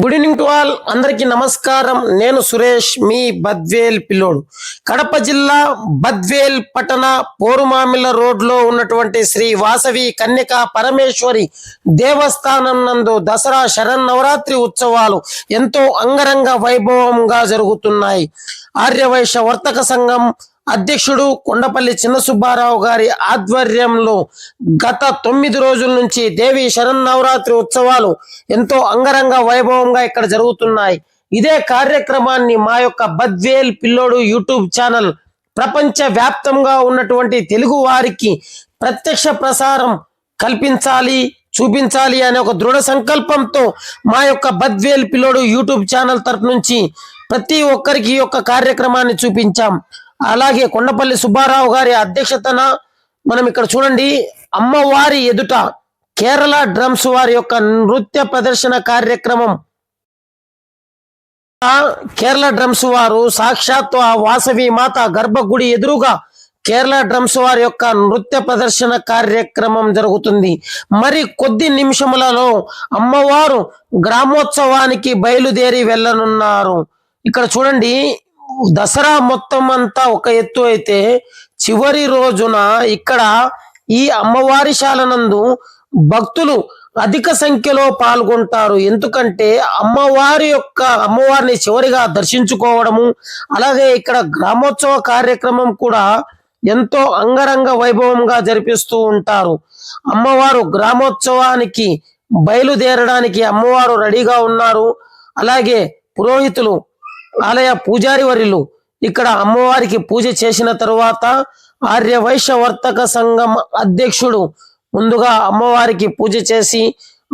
Good evening to all అందరికీ నమస్కారం. నేను సురేష్ మీ బద్వేల్ పిల్లోడు. కడప జిల్లా బద్వేల్ పట్టణ పోరుమామిల రోడ్లో ఉన్నటువంటి శ్రీ వాసవి కన్యక పరమేశ్వరి దేవస్థానం నందు దసరా శరన్నవరాత్రి ఉత్సవాలు ఎంతో అంగరంగ వైభవంగా జరుగుతున్నాయి. ఆర్యవైశ్య వర్తక సంఘం అధ్యక్షుడు కొండపల్లి చిన్న సుబ్బారావు గారి ఆధ్వర్యంలో గత తొమ్మిది రోజుల నుంచి దేవి శరన్నవరాత్రి ఉత్సవాలు ఎంతో అంగరంగ వైభవంగా ఇక్కడ జరుగుతున్నాయి. ఇదే కార్యక్రమాన్ని మా యొక్క బద్వేల్ పిల్లోడు యూట్యూబ్ ఛానల్ ప్రపంచ వ్యాప్తంగా ఉన్నటువంటి తెలుగు వారికి ప్రత్యక్ష ప్రసారం కల్పించాలి చూపించాలి అనే ఒక దృఢ సంకల్పంతో మా యొక్క బద్వేల్ పిల్లోడు యూట్యూబ్ ఛానల్ తరపు నుంచి ప్రతి ఒక్కరికి ఈ యొక్క కార్యక్రమాన్ని చూపించాం. అలాగే కొండపల్లి సుబ్బారావు గారి అధ్యక్షతన మనం ఇక్కడ చూడండి అమ్మవారి ఎదుట కేరళ డ్రమ్స్ వారి యొక్క నృత్య ప్రదర్శన కార్యక్రమం. కేరళ డ్రమ్స్ వారు సాక్షాత్ వాసవి మాత గర్భగుడి ఎదురుగా కేరళ డ్రమ్స్ వారి యొక్క నృత్య ప్రదర్శన కార్యక్రమం జరుగుతుంది. మరి కొద్ది నిమిషములలో అమ్మవారు గ్రామోత్సవానికి బయలుదేరి వెళ్ళనున్నారు. ఇక్కడ చూడండి దసరా మొత్తం అంతా ఒక ఎత్తు అయితే చివరి రోజున ఇక్కడ ఈ అమ్మవారి శాలనందు భక్తులు అధిక సంఖ్యలో పాల్గొంటారు. ఎందుకంటే అమ్మవారి యొక్క అమ్మవారిని చివరిగా దర్శించుకోవడము అలాగే ఇక్కడ గ్రామోత్సవ కార్యక్రమం కూడా ఎంతో అంగరంగ వైభవంగా జరిపిస్తూ ఉంటారు. అమ్మవారు గ్రామోత్సవానికి బయలుదేరడానికి అమ్మవారు రెడీగా ఉన్నారు. అలాగే పురోహితులు ఆలయ పూజారి వర్యులు ఇక్కడ అమ్మవారికి పూజ చేసిన తరువాత ఆర్య వైశ్య వర్తక సంఘం అధ్యక్షుడు ముందుగా అమ్మవారికి పూజ చేసి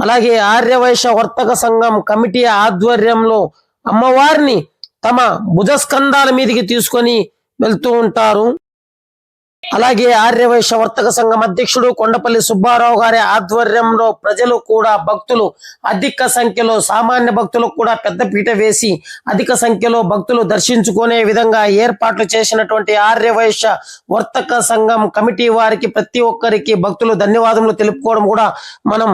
అలాగే ఆర్య వైశ్య వర్తక సంఘం కమిటీ ఆధ్వర్యంలో అమ్మవారిని తమ భుజస్కంధాల మీదకి తీసుకొని వెళ్తూ ఉంటారు. అలాగే ఆర్యవైశ్య వర్తక సంఘం అధ్యక్షుడు కొండపల్లి సుబ్బారావు గారి ఆధ్వర్యంలో ప్రజలు కూడా భక్తులు అధిక సంఖ్యలో సామాన్య భక్తులకు కూడా పెద్ద పీట వేసి అధిక సంఖ్యలో భక్తులు దర్శించుకునే విధంగా ఏర్పాట్లు చేసినటువంటి ఆర్యవైశ్య వర్తక సంఘం కమిటీ వారికి ప్రతి ఒక్కరికి భక్తులు ధన్యవాదములు తెలుపుకోవడం కూడా మనం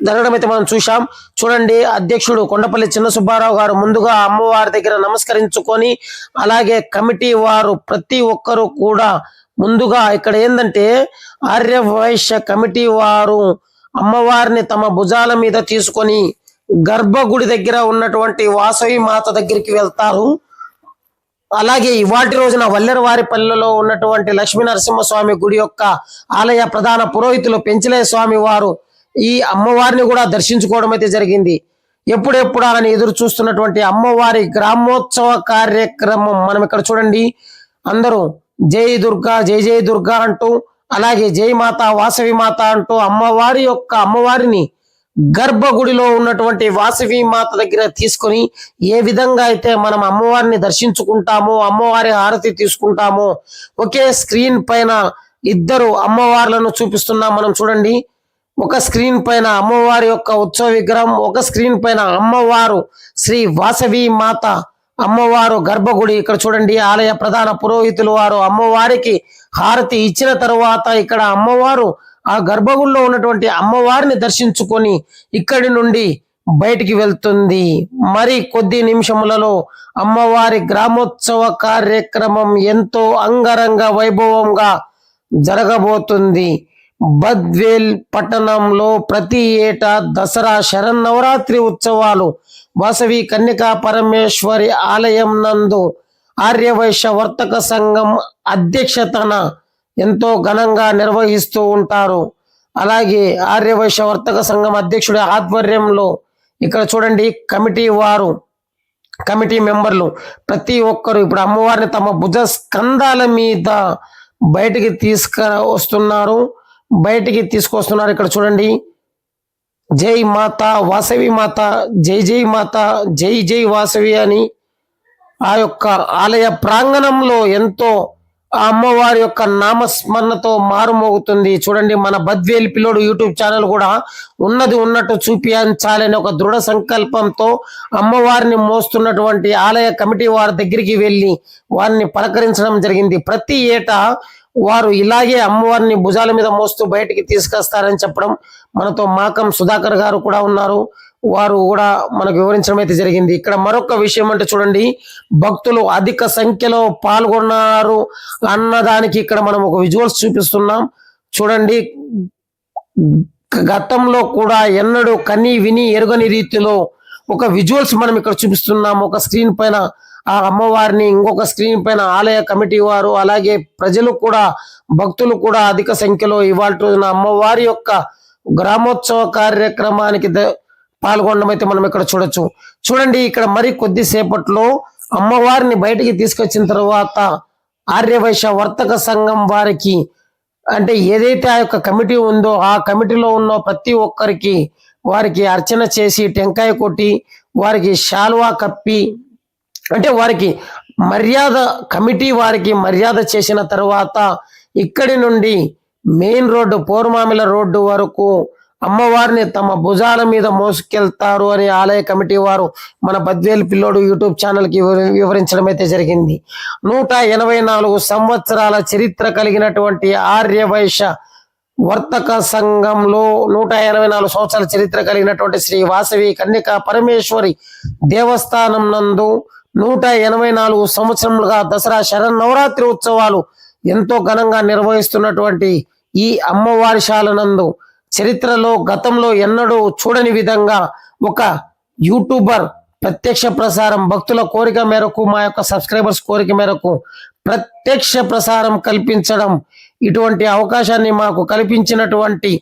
జరగడం అయితే మనం చూశాం. చూడండి అధ్యక్షుడు కొండపల్లి చిన్న సుబ్బారావు గారు ముందుగా అమ్మవారి దగ్గర నమస్కరించుకొని అలాగే కమిటీ వారు ప్రతి ఒక్కరు కూడా ముందుగా ఇక్కడ ఏంటంటే ఆర్య వైశ్య కమిటీ వారు అమ్మవారిని తమ భుజాల మీద తీసుకొని గర్భగుడి దగ్గర ఉన్నటువంటి వాసవి మాత దగ్గరికి వెళ్తారు. అలాగే ఇవాటి రోజున వల్లెరవారిపల్లెలో ఉన్నటువంటి లక్ష్మీ నరసింహస్వామి గుడి యొక్క ఆలయ ప్రధాన పురోహితులు పెంచలే స్వామి వారు ఈ అమ్మవారిని కూడా దర్శించుకోవడం అయితే జరిగింది. ఎప్పుడెప్పుడు అని ఎదురు చూస్తున్నటువంటి అమ్మవారి గ్రామోత్సవ కార్యక్రమం మనం ఇక్కడ చూడండి. అందరూ జై దుర్గా జై జై దుర్గా అంటూ అలాగే జై మాత వాసవి మాత అంటూ అమ్మవారి యొక్క అమ్మవారిని గర్భగుడిలో ఉన్నటువంటి వాసవి మాత దగ్గర తీసుకొని ఏ విధంగా అయితే మనం అమ్మవారిని దర్శించుకుంటామో అమ్మవారి హారతి తీసుకుంటామో ఒకే స్క్రీన్ పైన ఇద్దరు అమ్మవార్లను చూపిస్తున్నాం మనం చూడండి. ఒక స్క్రీన్ పైన అమ్మవారి యొక్క ఉత్సవ విగ్రహం ఒక స్క్రీన్ పైన అమ్మవారు శ్రీ వాసవి మాత అమ్మవారు గర్భగుడి. ఇక్కడ చూడండి ఆలయ ప్రధాన పురోహితులు వారు అమ్మవారికి హారతి ఇచ్చిన తరువాత ఇక్కడ అమ్మవారు ఆ గర్భగుడిలో ఉన్నటువంటి అమ్మవారిని దర్శించుకొని ఇక్కడి నుండి బయటికి వెళ్తుంది. మరి కొద్ది నిమిషములలో అమ్మవారి గ్రామోత్సవ కార్యక్రమం ఎంతో అంగరంగ వైభవంగా జరగబోతుంది. బద్వేల్ పట్టణంలో ప్రతి ఏటా దసరా శరన్నవరాత్రి ఉత్సవాలు. వాసవి కన్యకా పరమేశ్వరి ఆలయం నందు ఆర్యవైశ్య వర్తక సంఘం అధ్యక్షతన ఎంతో ఘనంగా నిర్వహిస్తూ ఉంటారు. అలాగే ఆర్యవైశ్య వర్తక సంఘం అధ్యక్షుడి ఆధ్వర్యంలో ఇక్కడ చూడండి కమిటీ వారు కమిటీ మెంబర్లు. ప్రతి ఒక్కరు ఇప్పుడు అమ్మవారిని తమ భుజ స్కంధాల మీద బయటికి తీసుకు వస్తున్నారు బయటికి తీసుకొస్తున్నారు ఇక్కడ చూడండి. జై మాత వాసవి మాత జై జై మాత జై జై వాసవి అని ఆ యొక్క ఆలయ ప్రాంగణంలో ఎంతో ఆ అమ్మవారి యొక్క నామస్మరణతో మారుమోగుతుంది. చూడండి మన బద్వేలి పిల్లోడు యూట్యూబ్ ఛానల్ కూడా ఉన్నది ఉన్నట్టు చూపించాలని ఒక దృఢ సంకల్పంతో అమ్మవారిని మోస్తున్నటువంటి ఆలయ కమిటీ వారి దగ్గరికి వెళ్ళి వారిని పలకరించడం జరిగింది. ప్రతి ఏటా వారు ఇలాగే అమ్మవారిని భుజాల మీద మోస్తూ బయటికి తీసుకొస్తారని చెప్పడం మనతో మాకం సుధాకర్ గారు కూడా ఉన్నారు. వారు కూడా మనకు వివరించడం అయితే జరిగింది. ఇక్కడ మరొక విషయం అంటే చూడండి భక్తులు అధిక సంఖ్యలో పాల్గొన్నారు అన్నదానికి ఇక్కడ మనం ఒక విజువల్స్ చూపిస్తున్నాం. చూడండి గతంలో కూడా ఎన్నడూ కని విని ఎరుగని రీతిలో ఒక విజువల్స్ మనం ఇక్కడ చూపిస్తున్నాం. ఒక స్క్రీన్ పైన ఆ అమ్మవారిని ఇంకొక స్క్రీన్ పైన ఆలయ కమిటీ వారు అలాగే ప్రజలు కూడా భక్తులు కూడా అధిక సంఖ్యలో ఇవాళ రోజున అమ్మవారి యొక్క గ్రామోత్సవ కార్యక్రమానికి పాల్గొనడం అయితే మనం ఇక్కడ చూడొచ్చు. చూడండి ఇక్కడ మరి కొద్దిసేపట్లో అమ్మవారిని బయటికి తీసుకొచ్చిన తర్వాత ఆర్యవైశ్య వర్తక సంఘం వారికి అంటే ఏదైతే ఆ యొక్క కమిటీ ఉందో ఆ కమిటీలో ఉన్న ప్రతి ఒక్కరికి వారికి అర్చన చేసి టెంకాయ కొట్టి వారికి శాల్వా కప్పి అంటే వారికి మర్యాద కమిటీ వారికి మర్యాద చేసిన తర్వాత ఇక్కడి నుండి మెయిన్ రోడ్డు పోర్మామిల రోడ్డు వరకు అమ్మవారిని తమ భుజాల మీద మోసుకెళ్తారు అని ఆలయ కమిటీ వారు మన బద్వేలు పిల్లోడు యూట్యూబ్ ఛానల్కి వివరించడం అయితే జరిగింది. నూట ఎనభై నాలుగు సంవత్సరాల చరిత్ర కలిగినటువంటి ఆర్యవైశ్య వర్తక సంఘంలో నూట ఎనభై నాలుగు సంవత్సరాల చరిత్ర కలిగినటువంటి శ్రీ వాసవి కన్యకా పరమేశ్వరి దేవస్థానం నందు నూట ఎనభై నాలుగు సంవత్సరములుగా దసరా శరన్నవరాత్రి ఉత్సవాలు ఎంతో ఘనంగా నిర్వహిస్తున్నటువంటి ఈ అమ్మవారి శాల నందు చరిత్రలో గతంలో ఎన్నడూ చూడని విధంగా ఒక యూట్యూబర్ ప్రత్యక్ష ప్రసారం భక్తుల కోరిక మేరకు మా యొక్క సబ్స్క్రైబర్స్ కోరిక మేరకు ప్రత్యక్ష ప్రసారం కల్పించడం ఇటువంటి అవకాశాన్ని మాకు కల్పించినటువంటి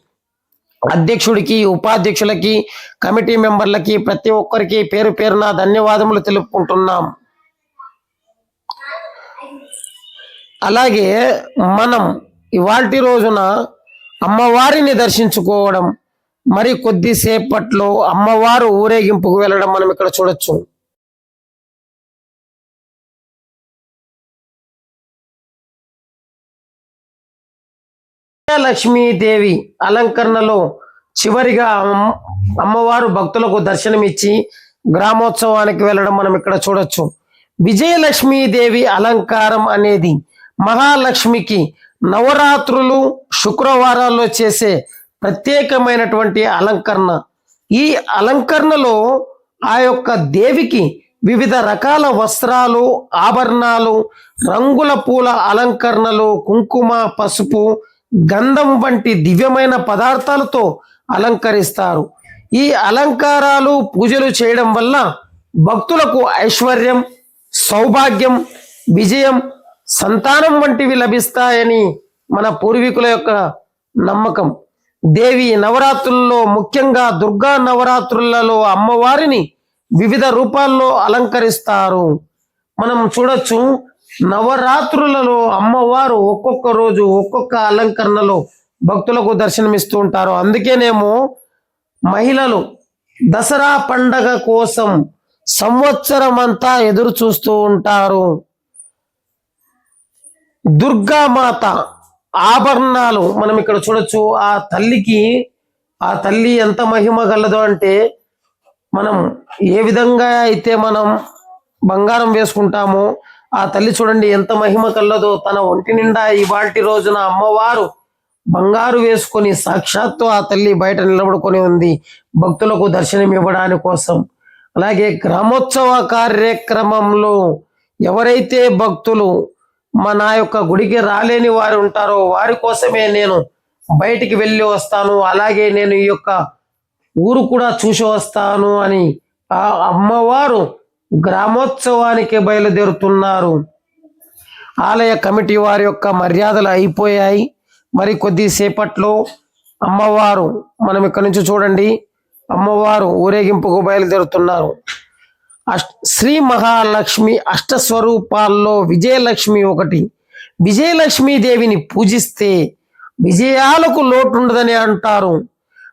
అధ్యక్షుడికి ఉపాధ్యక్షులకి కమిటీ మెంబర్లకి ప్రతి ఒక్కరికి పేరు పేరున ధన్యవాదములు తెలుపుకుంటున్నాం. అలాగే మనం ఇవాల్టి రోజున అమ్మవారిని దర్శించుకోవడం మరి కొద్దిసేపట్లో అమ్మవారు ఊరేగింపుకు వెళ్ళడం మనం ఇక్కడ చూడొచ్చు. లక్ష్మీదేవి అలంకరణలో చివరిగా అమ్మవారు భక్తులకు దర్శనమిచ్చి గ్రామోత్సవానికి వెళ్ళడం మనం ఇక్కడ చూడొచ్చు. విజయలక్ష్మీదేవి అలంకారం అనేది మహాలక్ష్మికి నవరాత్రులు శుక్రవారాల్లో చేసే ప్రత్యేకమైనటువంటి అలంకరణ. ఈ అలంకరణలో ఆ యొక్క దేవికి వివిధ రకాల వస్త్రాలు ఆభరణాలు రంగుల పూల అలంకరణలు కుంకుమ పసుపు గంధం వంటి దివ్యమైన పదార్థాలతో అలంకరిస్తారు. ఈ అలంకారాలు పూజలు చేయడం వల్ల భక్తులకు ఐశ్వర్యం సౌభాగ్యం విజయం సంతానం వంటివి లభిస్తాయని మన పూర్వీకుల యొక్క నమ్మకం. దేవి నవరాత్రుల్లో ముఖ్యంగా దుర్గా నవరాత్రులలో అమ్మవారిని వివిధ రూపాల్లో అలంకరిస్తారు. మనం చూడొచ్చు నవరాత్రులలో అమ్మవారు ఒక్కొక్క రోజు ఒక్కొక్క అలంకరణలో భక్తులకు దర్శనమిస్తూ ఉంటారు. అందుకేనేమో మహిళలు దసరా పండగ కోసం సంవత్సరం అంతా ఎదురు చూస్తూ ఉంటారు దుర్గామాత ఆభరణాలు మనం ఇక్కడ చూడొచ్చు. ఆ తల్లికి ఆ తల్లి ఎంత మహిమ గలదో అంటే మనం ఏ విధంగా అయితే మనం బంగారం వేసుకుంటామో ఆ తల్లి చూడండి ఎంత మహిమ కలదో. తన ఒంటి నిండా ఇవాటి రోజున అమ్మవారు బంగారు వేసుకొని సాక్షాత్తు ఆ తల్లి బయట నిలబడుకొని ఉంది. భక్తులకు దర్శనం ఇవ్వడానికి కోసం. అలాగే గ్రామోత్సవ కార్యక్రమంలో ఎవరైతే భక్తులు మా నా యొక్క గుడికి రాలేని వారు ఉంటారో వారి కోసమే నేను బయటికి వెళ్ళి వస్తాను. అలాగే నేను ఈ యొక్క ఊరు కూడా చూసి వస్తాను అని ఆ అమ్మవారు గ్రామోత్సవానికి బయలుదేరుతున్నారు. ఆలయ కమిటీ వారి యొక్క మర్యాదలు అయిపోయాయి. మరి కొద్దిసేపట్లో అమ్మవారు మనం ఇక్కడ నుంచి చూడండి అమ్మవారు ఊరేగింపుకు బయలుదేరుతున్నారు. అష్ శ్రీ మహాలక్ష్మి అష్టస్వరూపాల్లో విజయలక్ష్మి ఒకటి. విజయలక్ష్మి దేవిని పూజిస్తే విజయాలకు లోటుండదని అంటారు.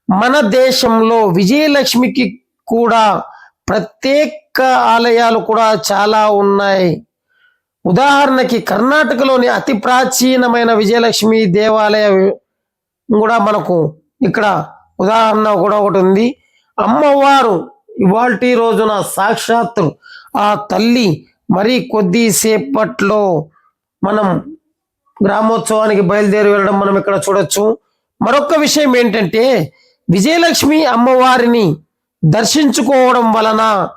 మన దేశంలో విజయలక్ష్మికి కూడా ప్రత్యేక ఆలయాలు కూడా చాలా ఉన్నాయి. ఉదాహరణకి కర్ణాటకలోని అతి ప్రాచీనమైన విజయలక్ష్మి దేవాలయం కూడా మనకు ఇక్కడ ఉదాహరణ కూడా ఒకటి ఉంది. అమ్మవారు ఇవాల్టి రోజున సాక్షాత్తు ఆ తల్లి మరి కొద్దిసేపట్లో మనం గ్రామోత్సవానికి బయలుదేరి వెళ్ళడం మనం ఇక్కడ చూడొచ్చు. మరొక విషయం ఏంటంటే విజయలక్ష్మి అమ్మవారిని దర్శించుకోవడం వలన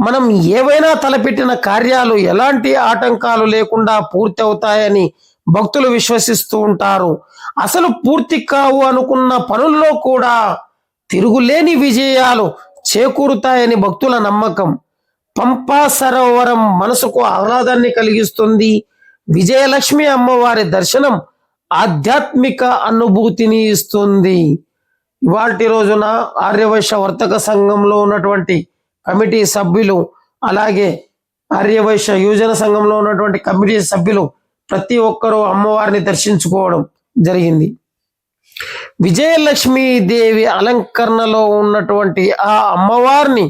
మనం ఏవైనా తలపెట్టిన కార్యాలు ఎలాంటి ఆటంకాలు లేకుండా పూర్తి అవుతాయని భక్తులు విశ్వసిస్తూ ఉంటారు. అసలు పూర్తి కావు అనుకున్న పనుల్లో కూడా తిరుగులేని విజయాలు చేకూరుతాయని భక్తుల నమ్మకం. పంపా సరోవరం మనసుకు ఆహ్లాదాన్ని కలిగిస్తుంది. విజయలక్ష్మి అమ్మవారి దర్శనం ఆధ్యాత్మిక అనుభూతిని ఇస్తుంది. ఇవాటి రోజున ఆర్యవైశ్య వర్తక సంఘంలో ఉన్నటువంటి కమిటీ సభ్యులు అలాగే ఆర్యవైశ్య యువజన సంఘంలో ఉన్నటువంటి కమిటీ సభ్యులు ప్రతి ఒక్కరూ అమ్మవారిని దర్శించుకోవడం జరిగింది. విజయలక్ష్మి దేవి అలంకరణలో ఉన్నటువంటి ఆ అమ్మవారిని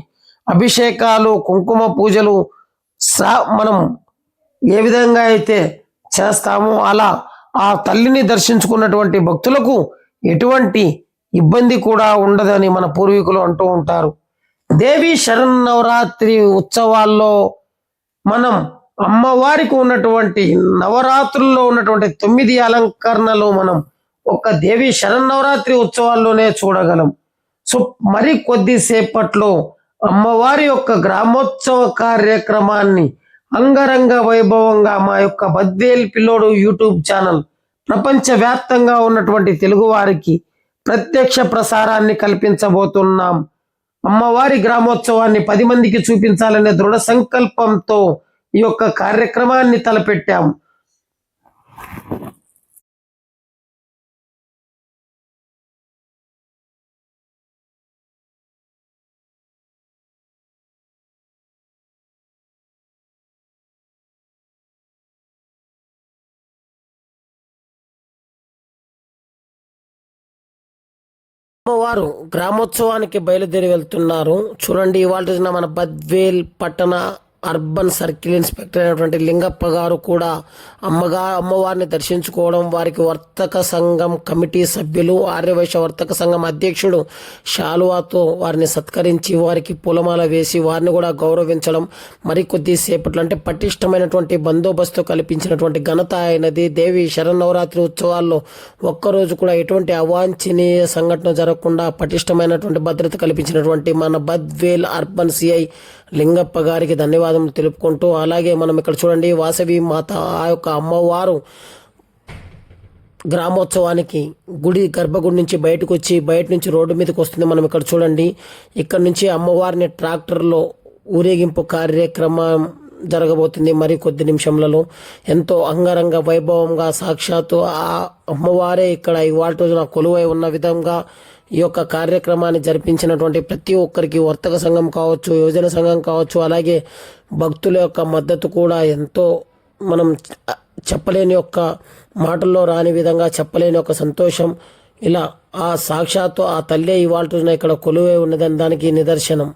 అభిషేకాలు కుంకుమ పూజలు సా మనం ఏ విధంగా అయితే చేస్తామో అలా ఆ తల్లిని దర్శించుకున్నటువంటి భక్తులకు ఎటువంటి ఇబ్బంది కూడా ఉండదని మన పూర్వీకులు అంటూ ఉంటారు. దేవి శరన్నవరాత్రి ఉత్సవాల్లో మనం అమ్మవారికి ఉన్నటువంటి నవరాత్రుల్లో ఉన్నటువంటి తొమ్మిది అలంకరణలు మనం ఒక్క దేవి శరన్నవరాత్రి ఉత్సవాల్లోనే చూడగలం. సో మరి కొద్దిసేపట్లో అమ్మవారి యొక్క గ్రామోత్సవ కార్యక్రమాన్ని అంగరంగ వైభవంగా మా యొక్క బద్వేల్ పిల్లోడు యూట్యూబ్ ఛానల్ ప్రపంచవ్యాప్తంగా ఉన్నటువంటి తెలుగు వారికి ప్రత్యక్ష ప్రసారాన్ని కల్పించబోతున్నాం. అమ్మవారి గ్రామోత్సవాన్ని పది మందికి చూపించాలనే దృఢ సంకల్పంతో ఈ యొక్క కార్యక్రమాన్ని తలపెట్టాం. అమ్మవారు గ్రామోత్సవానికి బయలుదేరి వెళ్తున్నారు. చూడండి ఇవాళ మన బద్వేల్ పట్టణ అర్బన్ సర్కిల్ ఇన్స్పెక్టర్ అయినటువంటి లింగప్ప గారు కూడా అమ్మగా అమ్మవారిని దర్శించుకోవడం వారికి వర్తక సంఘం కమిటీ సభ్యులు ఆర్యవైశ్య వర్తక సంఘం అధ్యక్షుడు శాలువాతో వారిని సత్కరించి వారికి పూలమాల వేసి వారిని కూడా గౌరవించడం మరికొద్ది సేపట్లో అంటే పటిష్టమైనటువంటి బందోబస్తు కల్పించినటువంటి ఘనత అయినది దేవి శరన్నవరాత్రి ఉత్సవాల్లో ఒక్కరోజు కూడా ఎటువంటి అవాంఛనీయ సంఘటన జరగకుండా పటిష్టమైనటువంటి భద్రత కల్పించినటువంటి మన బద్వేల్ అర్బన్ సిఐ లింగప్ప గారికి ధన్యవాదములు తెలుపుకుంటూ అలాగే మనం ఇక్కడ చూడండి వాసవి మాత ఆ యొక్క అమ్మవారు గ్రామోత్సవానికి గుడి గర్భగుడి నుంచి బయటకు వచ్చి బయట నుంచి రోడ్డు మీదకి వస్తుంది. మనం ఇక్కడ చూడండి. ఇక్కడ నుంచి అమ్మవారిని ట్రాక్టర్లో ఊరేగింపు కార్యక్రమం జరగబోతుంది మరి కొద్ది నిమిషంలలో ఎంతో అంగరంగ వైభవంగా సాక్షాత్తు ఆ అమ్మవారే ఇక్కడ ఇవాళ రోజున కొలువై ఉన్న విధంగా ఈ యొక్క కార్యక్రమాన్ని జరిపించినటువంటి ప్రతి ఒక్కరికి వర్తక సంఘం కావచ్చు యువజన సంఘం కావచ్చు అలాగే భక్తుల యొక్క మద్దతు కూడా ఎంతో మనం చెప్పలేని యొక్క మాటల్లో రాని విధంగా చెప్పలేని ఒక సంతోషం. ఇలా ఆ సాక్షాత్తు ఆ తల్లే ఇవాళ ఇక్కడ కొలువే ఉన్నదని దానికి నిదర్శనం.